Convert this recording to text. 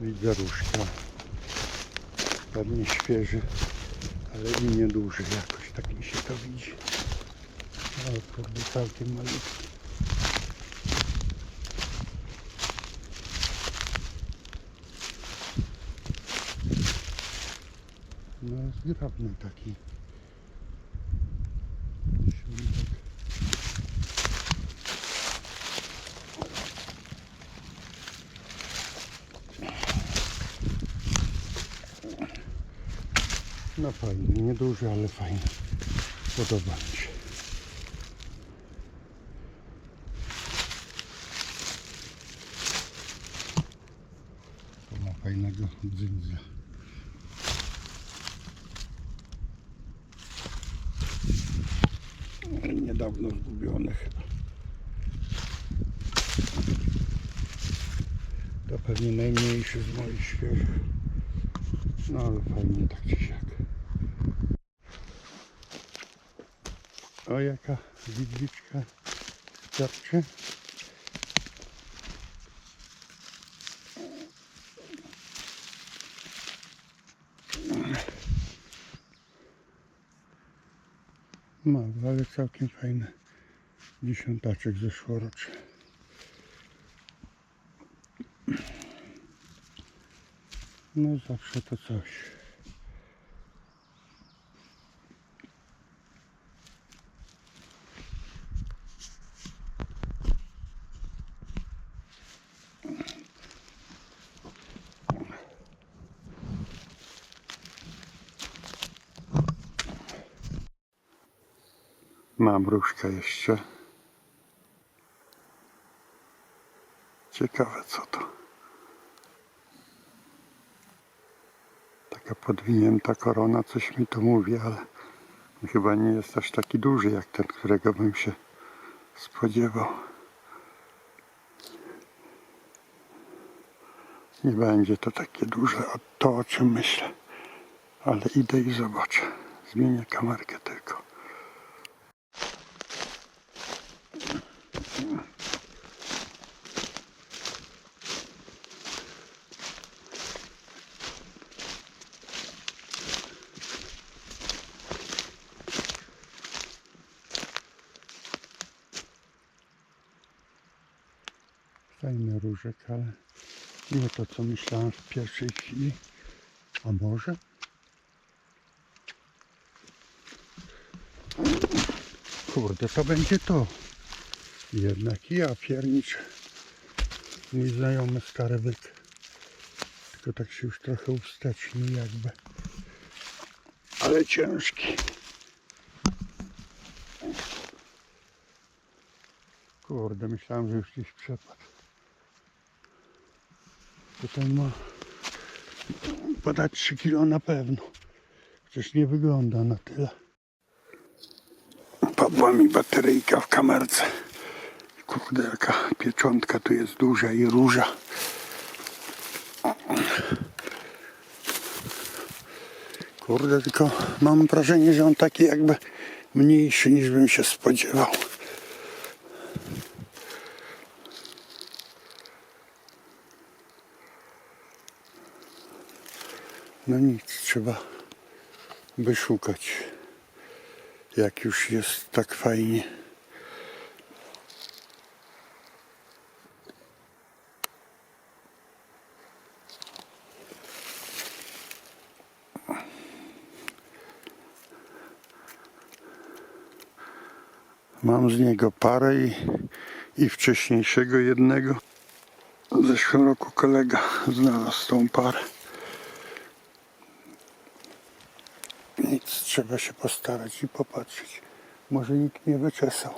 Różka. Pewnie świeży, ale i nieduży jakoś, tak mi się to widzi. O kurde, całkiem malutki. No zgrabny taki. No fajny, nieduży, ale fajny. Podoba mi się. To ma fajnego dzyndzla. Niedawno zgubiony chyba. To pewnie najmniejszy z moich świeżych. No ale fajnie tak czy O jaka widwiczka starczy. Mały, ale całkiem fajny dziesiątaczek zeszłoroczny. No zawsze to coś. Mam różkę jeszcze. Ciekawe co to. Taka podwinięta korona, coś mi to mówi, ale chyba nie jest aż taki duży jak ten, którego bym się spodziewał. Nie będzie to takie duże to, o czym myślę. Ale idę i zobaczę. Zmienię kamerkę tylko. Fajny różek, ale nie to co myślałem w pierwszej chwili. A może? Kurde, to będzie to. Jednak ja pierniczę. Mój znajomy stary byk. Tylko tak się już trochę ustecznił jakby. Ale ciężki. Kurde, myślałem, że już gdzieś przepadł. Tutaj ma podać 3 kilo na pewno. Chociaż nie wygląda na tyle. Padła mi bateryjka w kamerce. Kurde, jaka pieczątka tu jest duża i róża. Kurde, tylko mam wrażenie, że on taki jakby mniejszy niż bym się spodziewał. No nic, trzeba wyszukać. Jak już jest tak fajnie. Mam z niego parę i, i wcześniejszego jednego. W zeszłym roku kolega znalazł tą parę. Nic, trzeba się postarać i popatrzeć. Może nikt nie wyczesał.